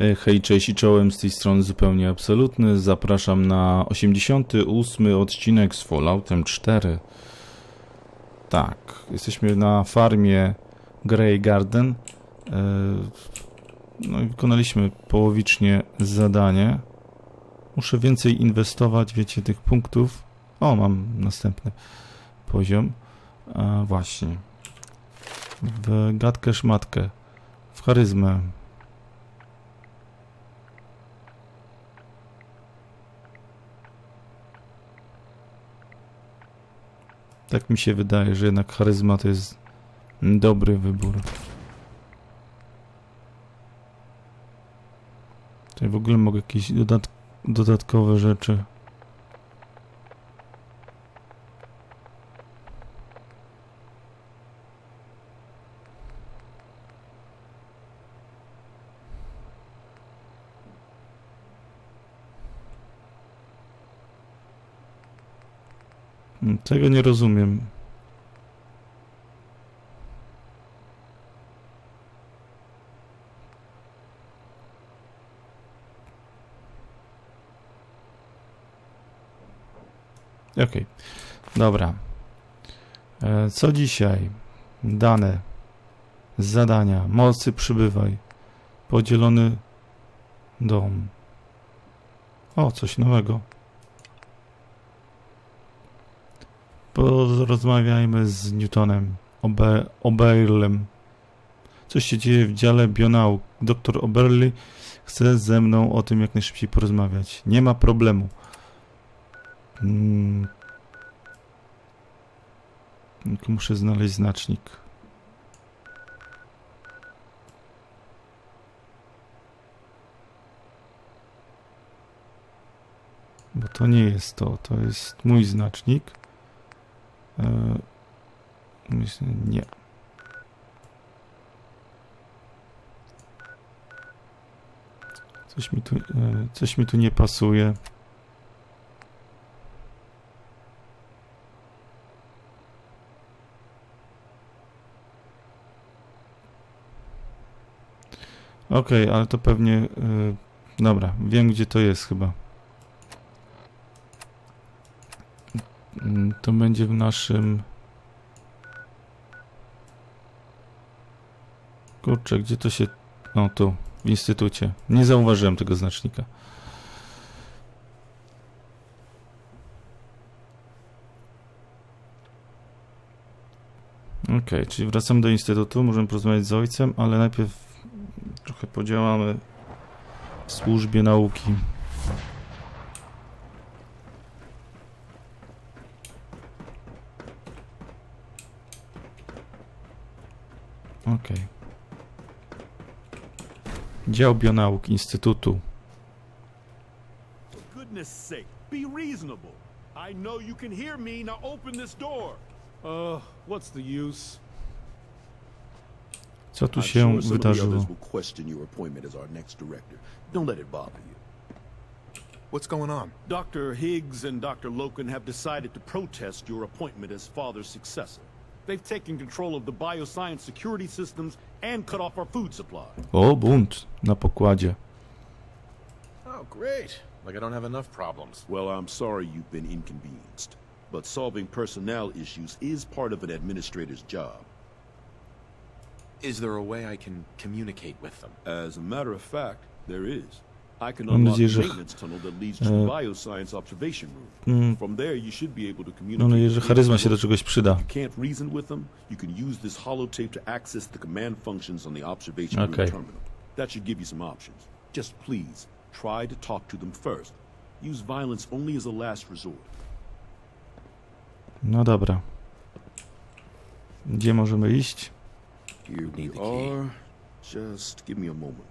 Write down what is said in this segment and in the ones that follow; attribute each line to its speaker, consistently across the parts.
Speaker 1: E, Hej, cześć i czołem, z tej strony zupełnie absolutny. Zapraszam na 88 odcinek z Falloutem 4. Tak, jesteśmy na farmie Grey Garden. E, No i wykonaliśmy połowicznie zadanie. Muszę więcej inwestować, wiecie, tych punktów. O, mam następny poziom. A, właśnie. W gadkę szmatkę. W charyzmę. Tak mi się wydaje, że jednak charyzma to jest dobry wybór. Tutaj w ogóle mogę jakieś dodat dodatkowe rzeczy. Tego nie rozumiem. Okej, dobra. E, Co dzisiaj? Dane. Zadania. Mocy przybywaj. Podzielony dom. O, coś nowego. Porozmawiajmy z Newtonem. Obe Oberlem. Coś się dzieje w dziale bionauk. Doktor Oberly chce ze mną o tym jak najszybciej porozmawiać. Nie ma problemu. Mm. Tylko muszę znaleźć znacznik. Bo to nie jest to, to jest mój znacznik. E, nie. Coś mi tu, e, coś mi tu nie pasuje. Okej, ale to pewnie. y, dobra, wiem gdzie to jest chyba. To będzie w naszym. Kurczę, gdzie to się. No tu, w instytucie. Nie zauważyłem tego znacznika. Okej, czyli wracamy do instytutu. Możemy porozmawiać z ojcem, ale najpierw trochę podziałamy w służbie nauki. Dział Bionauk Instytutu.
Speaker 2: For goodness sake, be reasonable. I know you can hear me. Now open this door.
Speaker 3: Uh, what's the use?
Speaker 1: Co tu się
Speaker 4: sure some of the
Speaker 1: wydarzyło?
Speaker 4: others will question your appointment as our next director. Don't let it bother you.
Speaker 5: What's going on?
Speaker 2: Dr. Higgs and Dr. Loken have decided to protest your appointment as father's successor. They've taken control of the bioscience security systems and cut off our food supply.
Speaker 1: O, bunt na pokładzie.
Speaker 5: Oh, great. Like I don't have enough problems.
Speaker 4: Well, I'm sorry you've been inconvenienced, but solving personnel issues is part of an administrator's job.
Speaker 5: Is there a way I can communicate with them?
Speaker 4: As a matter of fact, there is. I can
Speaker 1: Mam
Speaker 4: unlock
Speaker 1: nadzieję,
Speaker 4: the
Speaker 1: że-
Speaker 4: maintenance tunnel that leads to the bioscience observation room. From there, you should be able to communicate.
Speaker 1: Mam nadzieję, że charyzma się do czegoś przyda.
Speaker 4: You can't reason with them. You can use this holotape to access the command functions on the observation
Speaker 1: Okay.
Speaker 4: room terminal. That should give you some options. Just please try to talk to them first. Use violence only as a last resort.
Speaker 1: No dobra. Gdzie możemy iść?
Speaker 4: Here we
Speaker 5: Need the key.
Speaker 4: are. Just give me a moment.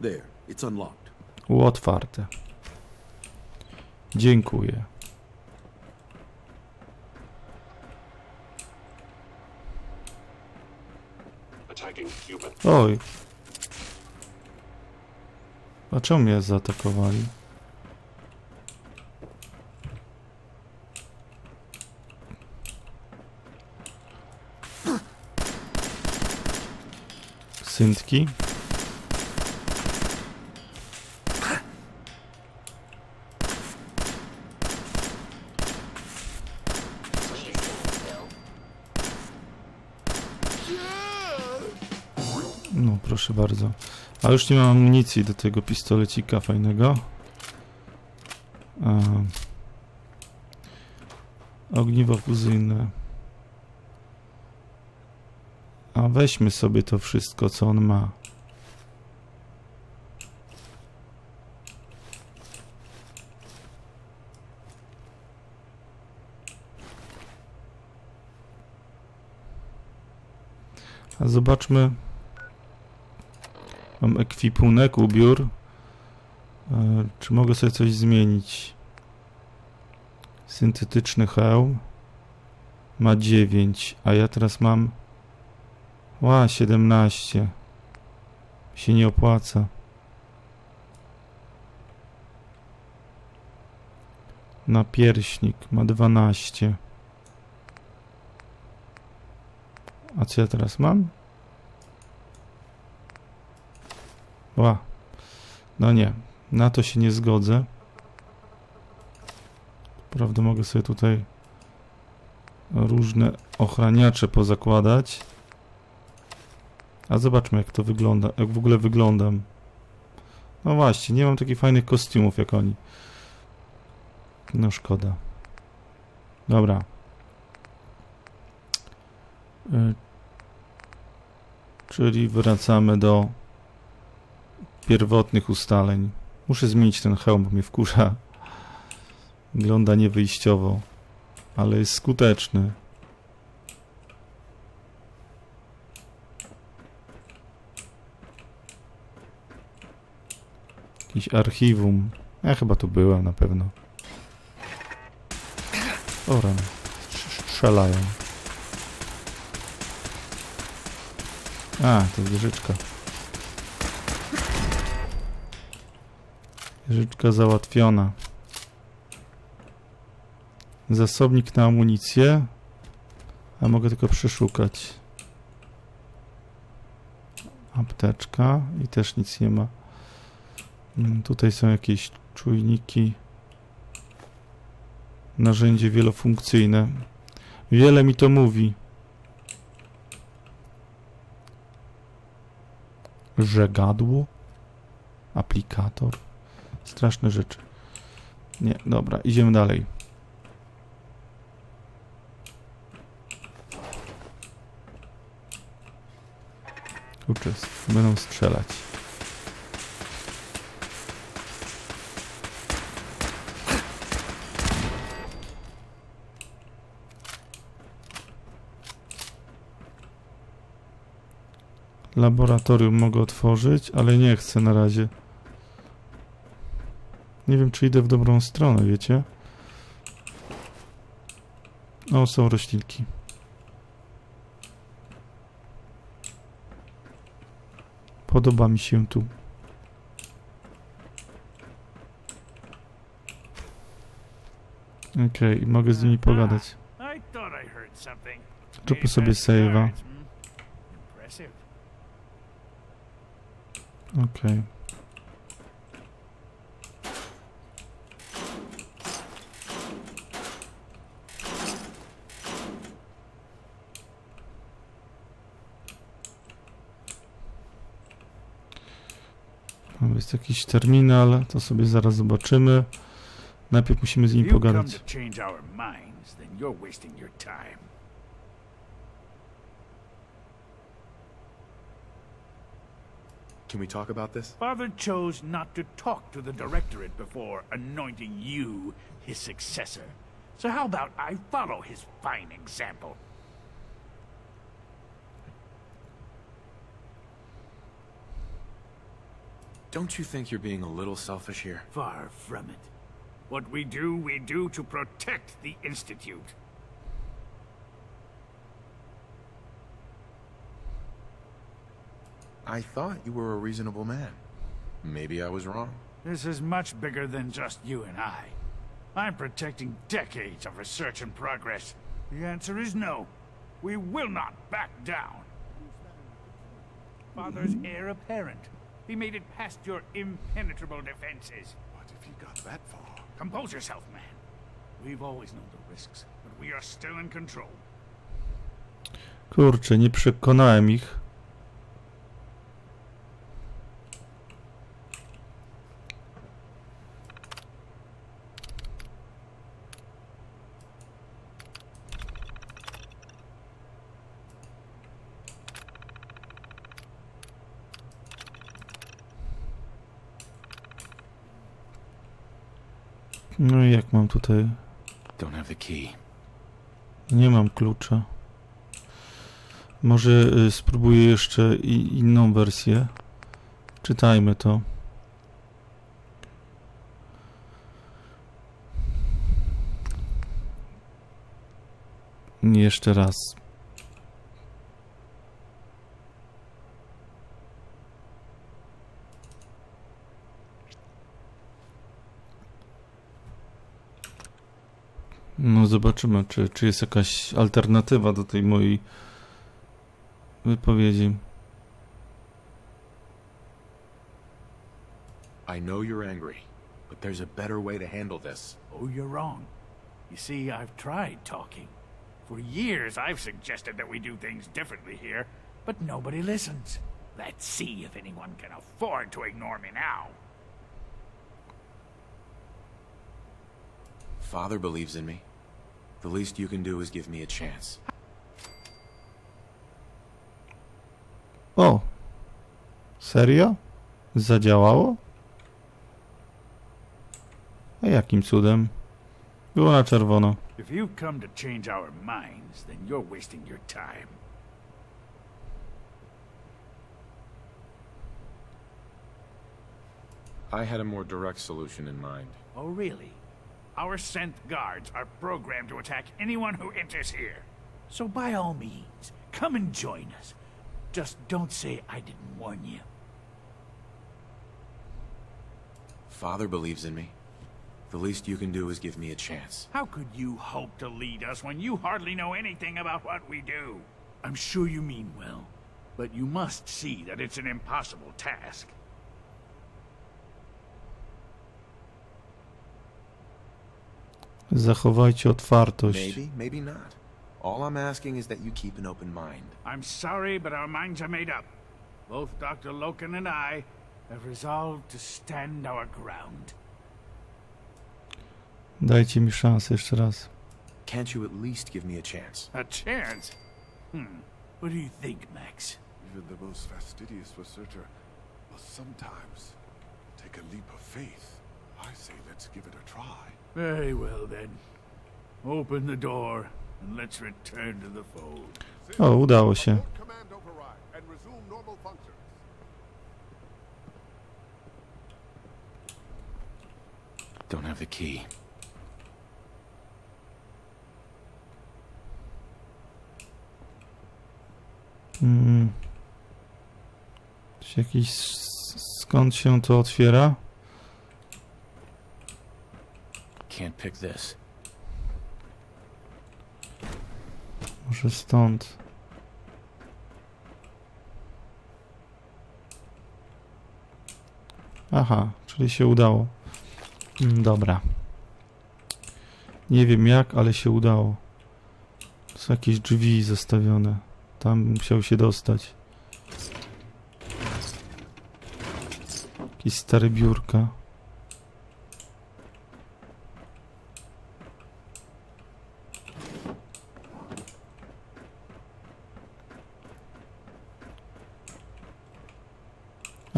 Speaker 4: There, it's unlocked.
Speaker 1: U, otwarte. Dziękuję. Oj. A czemu mnie zaatakowali? Syntki. Proszę bardzo. A już nie mam amunicji do tego pistolecika fajnego. A... Ogniwo fuzyjne. A weźmy sobie to wszystko, co on ma. A zobaczmy. Mam ekwipunek, ubiór. E, czy mogę sobie coś zmienić? Syntetyczny hełm. Ma 9, a ja teraz mam... Ła, 17. Się nie opłaca. Na pierśnik ma 12. A co ja teraz mam? Ła. No nie, na to się nie zgodzę. Prawda, mogę sobie tutaj różne ochraniacze pozakładać. A zobaczmy jak to wygląda, jak w ogóle wyglądam. No właśnie, nie mam takich fajnych kostiumów jak oni. No szkoda. Dobra. Y, Czyli wracamy do pierwotnych ustaleń. Muszę zmienić ten hełm, bo mnie wkurza. Wygląda niewyjściowo, ale jest skuteczny. Jakiś archiwum. Ja chyba tu byłem na pewno. O rany. Strz- Strzelają. A, to wieżyczka. Wieżyczka załatwiona. Zasobnik na amunicję. A mogę tylko przeszukać. Apteczka i też nic nie ma. Mm, Tutaj są jakieś czujniki. Narzędzie wielofunkcyjne. Wiele mi to mówi. Żegadło. Aplikator. Straszne rzeczy. Nie, dobra, idziemy dalej. Kurczę, będą strzelać. Laboratorium mogę otworzyć, ale nie chcę na razie. Nie wiem, czy idę w dobrą stronę, wiecie? O, są roślinki. Podoba mi się tu. Okej, mogę z nimi pogadać. Zróbmy sobie save'a. Okej. Tam Jest jakiś terminal, to sobie zaraz zobaczymy. Najpierw musimy z
Speaker 6: come
Speaker 1: pogadać.
Speaker 7: Can we talk about this?
Speaker 6: Father chose not to talk to the Directorate before anointing you his successor. So how about I follow his fine example?
Speaker 7: Don't you think you're being a little selfish here?
Speaker 6: Far from it. What we do, we do to protect the Institute.
Speaker 7: I thought you were a reasonable man. Maybe I was wrong.
Speaker 6: This is much bigger than just you and I. I'm protecting decades of research and progress. The answer is no. We will not back down. Father's heir apparent. He made it past your impenetrable defenses.
Speaker 8: But if he got that far...
Speaker 6: Compose yourself, man. We've always known the risks, but we are still in control.
Speaker 1: Kurczę, nie przekonałem ich. No i jak mam tutaj? Nie mam klucza. Może y, spróbuję jeszcze inną wersję. Czytajmy to. Jeszcze raz. No zobaczymy, czy, czy jest jakaś alternatywa do tej mojej wypowiedzi.
Speaker 7: I know you're angry, but there's a better way to handle this.
Speaker 6: Oh, you're wrong. You see, I've tried talking. For years, I've suggested that we do things differently here, but nobody listens. Let's see if anyone can afford to ignore me now.
Speaker 7: Father believes in me. The least you can do is give me a chance.
Speaker 1: O! Serio? Zadziałało? A jakim cudem? Było na czerwono.
Speaker 6: If you've come to change our minds, then you're wasting your time.
Speaker 7: I had a more direct solution in mind.
Speaker 6: Oh, really? Our sent guards are programmed to attack anyone who enters here. So by all means, come and join us. Just don't say I didn't warn you.
Speaker 7: Father believes in me. The least you can do is give me a chance.
Speaker 6: How could you hope to lead us when you hardly know anything about what we do? I'm sure you mean well, but you must see that it's an impossible task.
Speaker 1: Zachowajcie otwartość.
Speaker 7: Maybe, maybe not. All I'm asking is that you keep an open mind.
Speaker 6: I'm sorry, but our minds are made up. Both Dr. Loken and I have resolved to stand our ground.
Speaker 1: Dajcie mi szansę jeszcze raz.
Speaker 7: Can't you at least give me a chance?
Speaker 6: A chance? Hmm. What do you think, Max?
Speaker 9: Even the most fastidious researcher must sometimes take a leap of faith. I say let's give it a try.
Speaker 6: Very well, then. Open the door, and let's return to the fold.
Speaker 1: O, udało się.
Speaker 9: Abort command override and resume normal functions.
Speaker 7: Don't have the key.
Speaker 1: Mm. Czy Jakiś... Skąd się to otwiera?
Speaker 7: Pick this.
Speaker 1: Może stąd. Aha, czyli się udało. Mm, Dobra. Nie wiem jak, ale się udało. Są jakieś drzwi zostawione. Tam musiał się dostać. Jakieś stare biurka.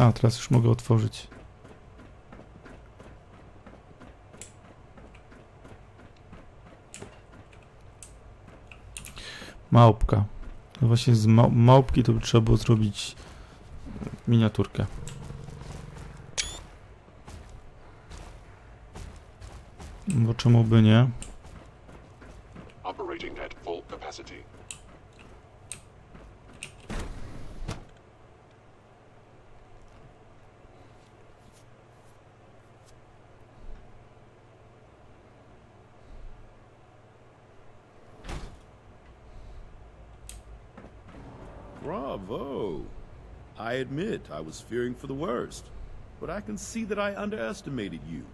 Speaker 1: A, teraz już mogę otworzyć. Małpka. No właśnie z ma małpki to by trzeba było zrobić miniaturkę. Bo czemu by nie?
Speaker 4: I admit I was fearing for the worst, but I can see that I underestimated you.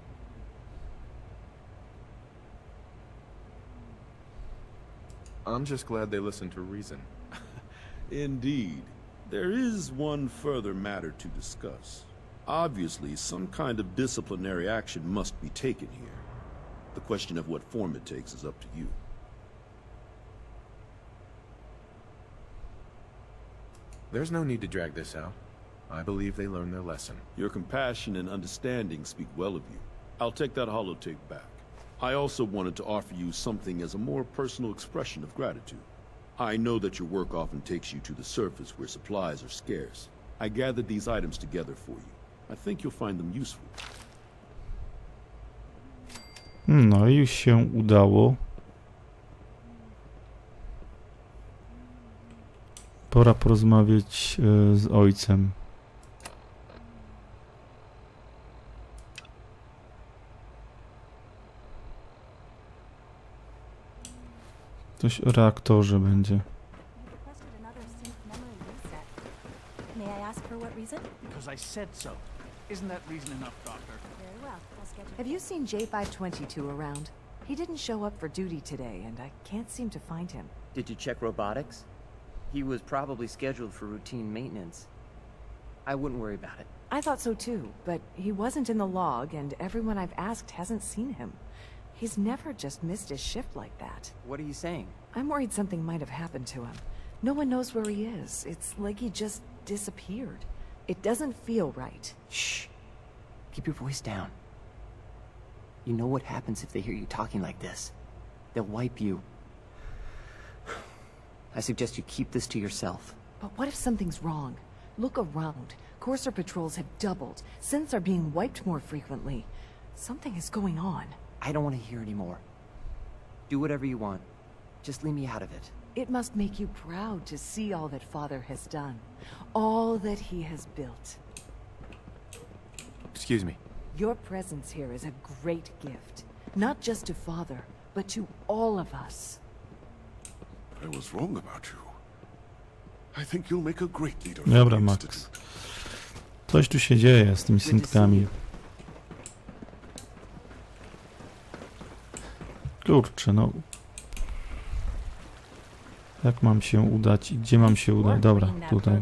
Speaker 7: I'm just glad they listened to reason.
Speaker 4: Indeed. There is one further matter to discuss. Obviously, some kind of disciplinary action must be taken here. The question of what form it takes is up to you.
Speaker 7: There's no need to drag this out. I believe they learned their lesson.
Speaker 4: Your compassion and understanding speak well of you. I'll take that holotape back. I also wanted to offer you something as a more personal expression of gratitude. I know that your work often takes you to the surface where supplies are scarce. I gathered these items together for you. I think you'll find them useful.
Speaker 1: No i już się udało. Pora porozmawiać e, z ojcem. Coś o reaktorze będzie.
Speaker 6: Because I said so. Isn't that reason enough, Doctor?
Speaker 10: Very well.
Speaker 11: Have you seen J522 around? He didn't show up for duty today, and I can't seem to find him.
Speaker 12: Did you check robotics? He was probably scheduled for routine maintenance. I wouldn't worry about it.
Speaker 11: I thought so too, but he wasn't in the log, and everyone I've asked hasn't seen him. He's never just missed his shift like that.
Speaker 12: What are you saying?
Speaker 11: I'm worried something might have happened to him. No one knows where he is. It's like he just disappeared. It doesn't feel right.
Speaker 12: Shh. Keep your voice down. You know what happens if they hear you talking like this? They'll wipe you. I suggest you keep this to yourself.
Speaker 11: But what if something's wrong? Look around. Courser patrols have doubled. Synths are being wiped more frequently. Something is going on.
Speaker 12: I don't want to hear anymore. Do whatever you want. Just leave me out of it.
Speaker 11: It must make you proud to see all that Father has done. All that he has built.
Speaker 7: Excuse me.
Speaker 11: Your presence here is a great gift. Not just to Father, but to all of us.
Speaker 9: I was wrong about you. I think you'll make a great leader.
Speaker 1: Dobra, Max. Coś tu się dzieje z tymi syntkami. Kurczę, no. Jak mam się udać i gdzie mam się udać? Dobra, tutaj.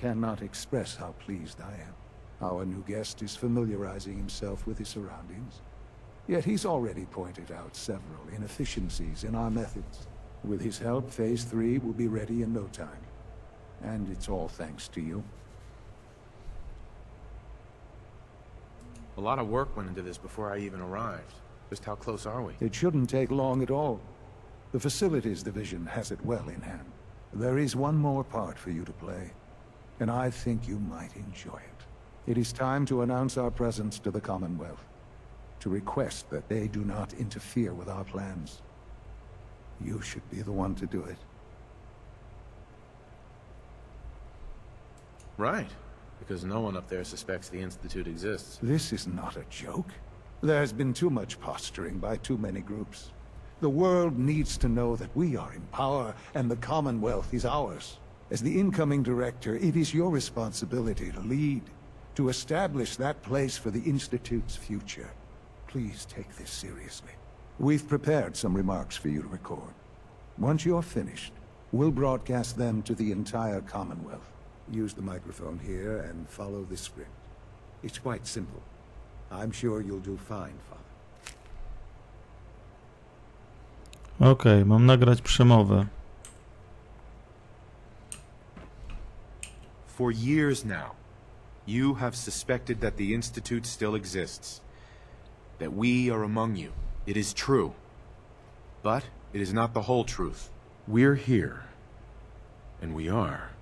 Speaker 13: Cannot express how pleased I am. Our new guest is familiarizing himself with his surroundings. Yet he's already pointed out several inefficiencies in our methods. With his help, Phase 3 will be ready in no time. And it's all thanks to you.
Speaker 7: A lot of work went into this before I even arrived. Just how close are we?
Speaker 13: It shouldn't take long at all. The Facilities Division has it well in hand. There is one more part for you to play, and I think you might enjoy it. It is time to announce our presence to the Commonwealth, to request that they do not interfere with our plans. You should be the one to do it.
Speaker 7: Right. Because no one up there suspects the Institute exists.
Speaker 13: This is not a joke. There has been too much posturing by too many groups. The world needs to know that we are in power and the Commonwealth is ours. As the incoming director, it is your responsibility to lead, to establish that place for the Institute's future. Please take this seriously. We've prepared some remarks for you to record. Once you're finished, we'll broadcast them to the entire Commonwealth. Use the microphone here and follow the script. It's quite simple. I'm sure you'll do fine, Father.
Speaker 1: Okej, mam nagrać przemowę.
Speaker 5: For years now, you have suspected that the Institute still exists. That we are among you. It is true. But it is not the whole truth. We're here. And we are.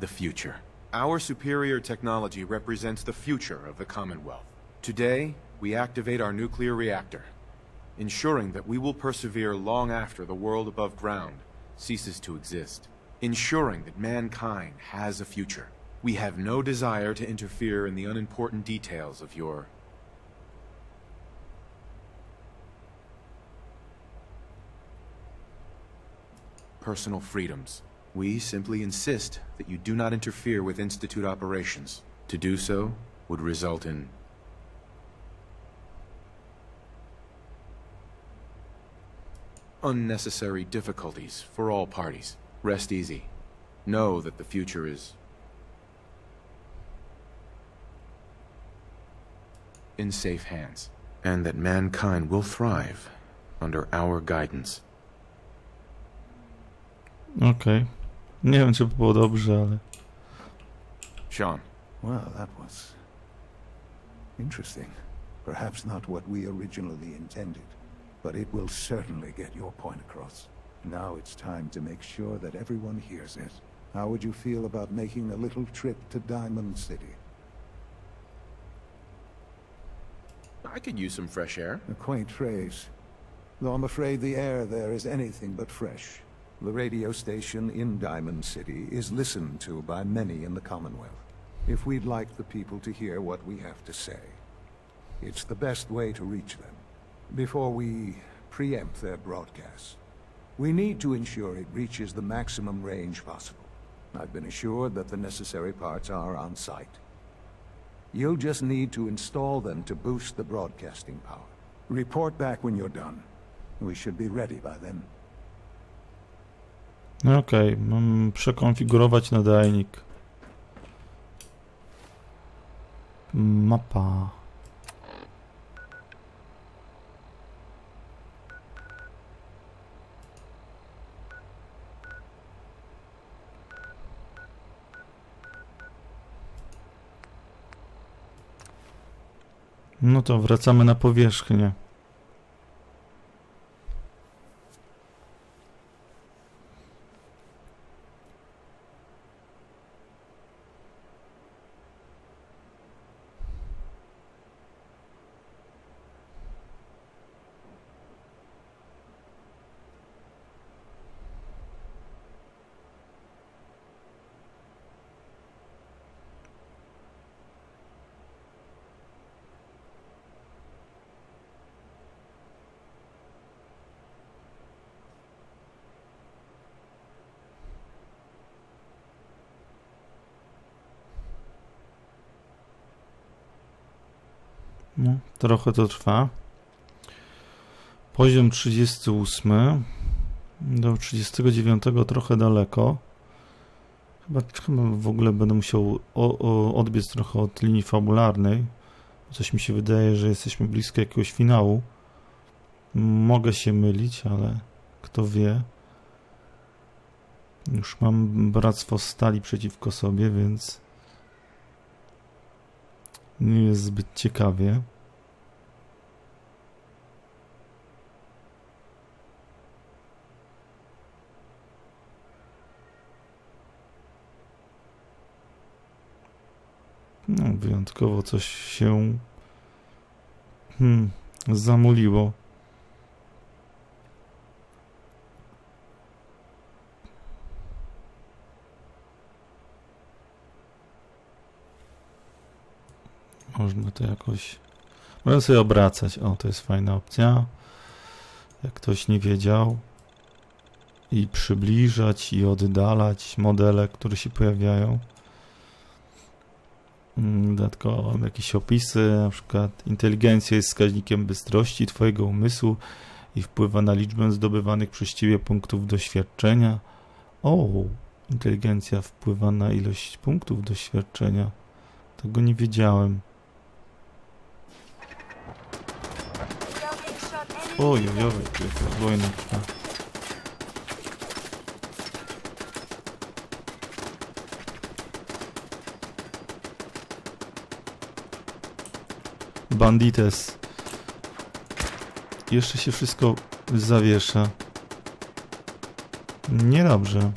Speaker 5: The future. Our superior technology represents the future of the Commonwealth. Today, we activate our nuclear reactor, ensuring that we will persevere long after the world above ground ceases to exist, ensuring that mankind has a future. We have no desire to interfere in the unimportant details of your personal freedoms. We simply insist that you do not interfere with Institute operations. To do so would result in unnecessary difficulties for all parties. Rest easy. Know that the future is in safe hands, and that mankind will thrive under our guidance.
Speaker 1: Okay. Nie wiem, czy było dobrze, ale...
Speaker 5: Sean,
Speaker 13: Well, that was interesting. Perhaps not what we originally intended, but it will certainly get your point across. Now it's time to make sure that everyone hears it. How would you feel about making a little trip to Diamond City?
Speaker 5: I could use some fresh air.
Speaker 13: A quaint phrase, though I'm afraid the air there is anything but fresh. The radio station in Diamond City is listened to by many in the Commonwealth. If we'd like the people to hear what we have to say, it's the best way to reach them. Before we preempt their broadcasts, we need to ensure it reaches the maximum range possible. I've been assured that the necessary parts are on site. You'll just need to install them to boost the broadcasting power. Report back when you're done. We should be ready by then.
Speaker 1: Okej, mam przekonfigurować nadajnik. Mapa. No to wracamy na powierzchnię. No, trochę to trwa. Poziom 38. Do 39 trochę daleko. Chyba, chyba w ogóle będę musiał o, o, odbiec trochę od linii fabularnej. Coś mi się wydaje, że jesteśmy blisko jakiegoś finału. Mogę się mylić, ale kto wie. Już mam bractwo stali przeciwko sobie, więc nie jest zbyt ciekawie. No, wyjątkowo coś się hmm, zamuliło. Można to jakoś. Można sobie obracać. O, to jest fajna opcja. Jak ktoś nie wiedział. I przybliżać, i oddalać modele, które się pojawiają. Mm, Dodatkowo jakieś opisy, na przykład inteligencja jest wskaźnikiem bystrości Twojego umysłu i wpływa na liczbę zdobywanych przez Ciebie punktów doświadczenia. O, inteligencja wpływa na ilość punktów doświadczenia. Tego nie wiedziałem. Oj, oj, oj, tu jakaś wojna Bandites. Jeszcze się wszystko zawiesza. Niedobrze.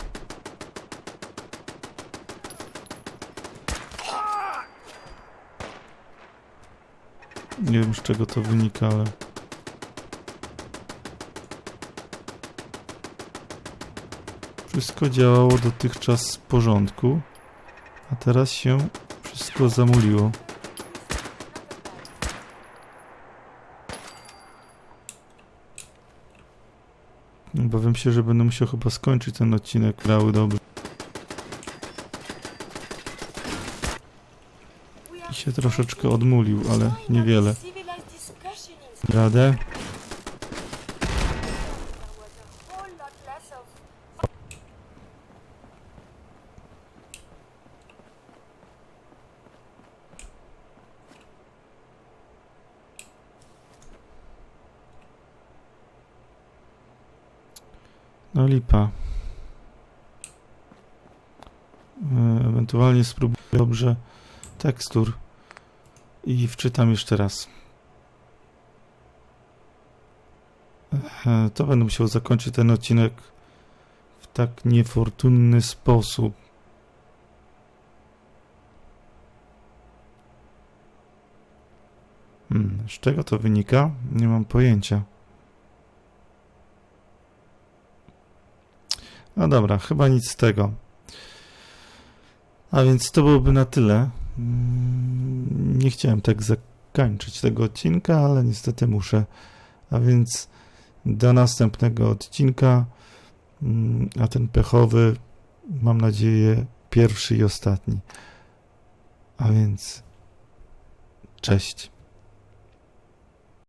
Speaker 1: Nie wiem z czego to wynika, ale... Wszystko działało dotychczas w porządku, a teraz się wszystko zamuliło. Obawiam się, że będę musiał chyba skończyć ten odcinek. Grały dobrze. I się troszeczkę odmulił, ale niewiele. Radę? Ewentualnie spróbuję dobrze tekstur i wczytam jeszcze raz. To będę musiał zakończyć ten odcinek w tak niefortunny sposób. Hmm, z czego to wynika? Nie mam pojęcia. No dobra, chyba nic z tego. A więc to byłoby na tyle. Mm, Nie chciałem tak zakończyć tego odcinka, ale niestety muszę. A więc do następnego odcinka. Mm, A ten pechowy, mam nadzieję, pierwszy i ostatni. A więc cześć.